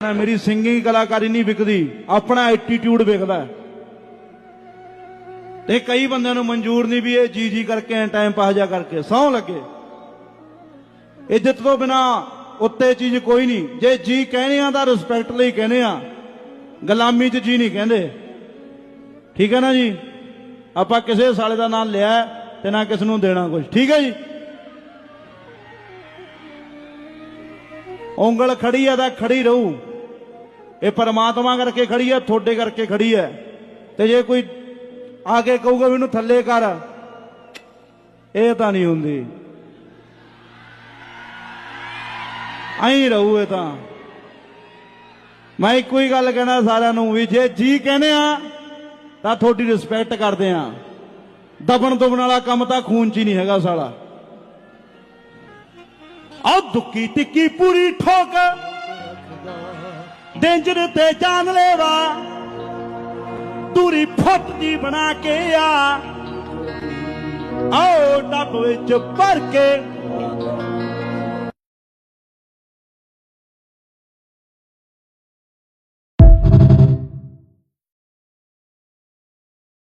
ਨਾ ਮੇਰੀ ਸਿੰਗਿੰਗ ਕਲਾਕਾਰੀ ਨਹੀਂ ਵਿਕਦੀ, ਆਪਣਾ ਐਟੀਟਿਊਡ ਵਿਕਦਾ ਤੇ ਕਈ ਬੰਦਿਆਂ ਨੂੰ ਮਨਜ਼ੂਰ ਨਹੀਂ ਵੀ ਇਹ ਜੀ ਜੀ ਕਰਕੇ ਟਾਈਮ ਪਾਸ ਜਾ ਕਰਕੇ, ਸੌਂ ਲੱਗੇ। ਇੱਜ਼ਤ ਤੋਂ ਬਿਨਾ ਉੱਤੇ ਚੀਜ਼ ਕੋਈ ਨਹੀਂ। ਜੇ ਜੀ ਕਹਿੰਦੇ ਆ ਤਾਂ ਰਿਸਪੈਕਟ ਲਈ ਕਹਿੰਦੇ ਆ। ਗੁਲਾਮੀ 'ਚ ਜੀ ਨਹੀਂ ਕਹਿੰਦੇ। ਠੀਕ ਹੈ ਨਾ ਜੀ? ਆਪਾਂ ਕਿਸੇ ਸਾਲੇ ਦਾ ਨਾਮ ਲਿਆ ਤੇ ਨਾ ਕਿਸ ਨੂੰ ਦੇਣਾ ਕੁਝ ਠੀਕ ਹੈ ਜੀ? ਉਂਗਲ ਖੜੀ ਆ ਤਾਂ ਖੜੀ ਰਹੂ। ਇਹ ਪਰਮਾਤਮਾ ਕਰਕੇ ਖੜੀ ਹੈ, ਤੁਹਾਡੇ ਕਰਕੇ ਖੜੀ ਹੈ। ਤੇ ਜੇ ਕੋਈ ਆ ਕੇ ਕਹੂਗਾ ਮੈਨੂੰ ਥੱਲੇ ਕਰ, ਇਹ ਤਾਂ ਨਹੀਂ ਹੁੰਦੀ। ਐਂ ਰਹੂ ਇਹ ਤਾਂ। ਮੈਂ ਇੱਕੋ ਹੀ ਗੱਲ ਕਹਿਣਾ ਸਾਰਿਆਂ ਨੂੰ ਵੀ ਜੇ ਜੀ ਕਹਿੰਦੇ ਆ, ਤਾਂ ਤੁਹਾਡੀ ਰਿਸਪੈਕਟ ਕਰਦੇ ਆ। ਦਬਣ ਦੁਬਣ ਵਾਲਾ ਕੰਮ ਤਾਂ ਖੂਨ ਚ ਹੀ ਨਹੀਂ ਹੈਗਾ ਸਾਲਾ। ਆ ਦੁੱਕੀ ਟਿੱਕੀ ਪੂਰੀ ਠੋਕ। ਡੇਂਜਰ ਤੇ ਜਾਨ ਲੈਵਾ। ਦੂਰੀ ਫੁੱਟ ਦੀ ਬਣਾ ਕੇ ਆ। ਆਓ ਡੱਬ ਵਿੱਚ ਭਰ ਕੇ